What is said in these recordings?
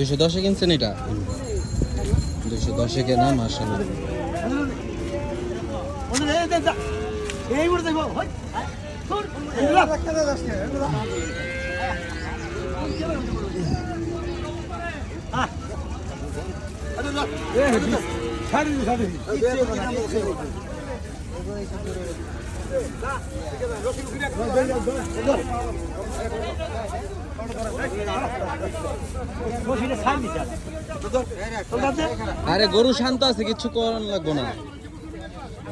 দুইশো দশে কিনছেন এটা? দুইশো দশে কেনা করে দেখো হই আরে গরু শান্ত আছে কিছু করার লাগবো না।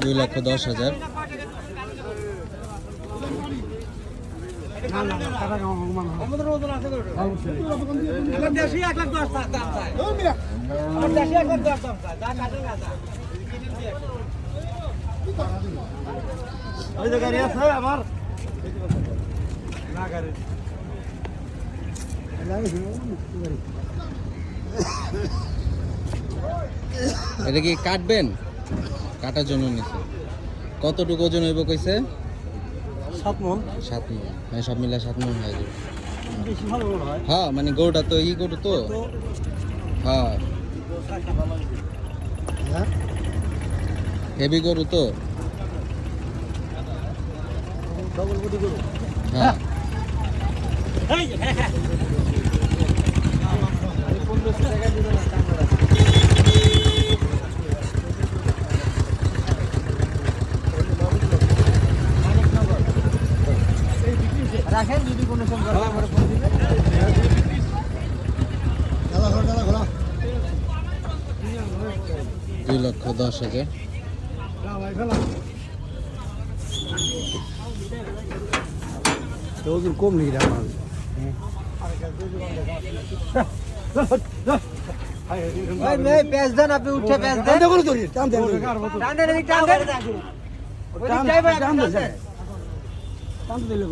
দুই লক্ষ দশ হাজার। আমার। না গাড়ি। এটা কি কাটবেন? কাটার জন্য নিছে। কতটুকু ওজন হইব কইছে? সাত মন। সাত মন। মানে সব মিলে সাত মন হয়ে যাবে। মনে হয়। হ্যাঁ মানে গরুটা তো ই গরু তো। হ্যাঁ। হেভি গরু তো। করো হ্যাঁ। রাখেন যদি কোনো সময় আমার ফোন দিবে। দুই লক্ষ দশ হাজার। ওজন কম আমার? আপনি উঠে পেঁচ দেন। টান দেন টান দেন টান দেন টান দেন টান দিলে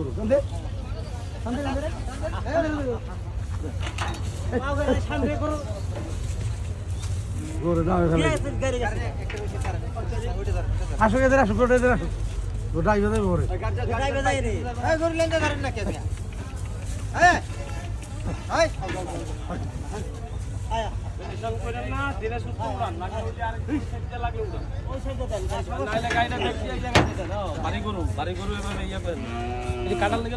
না কাটাল লেগে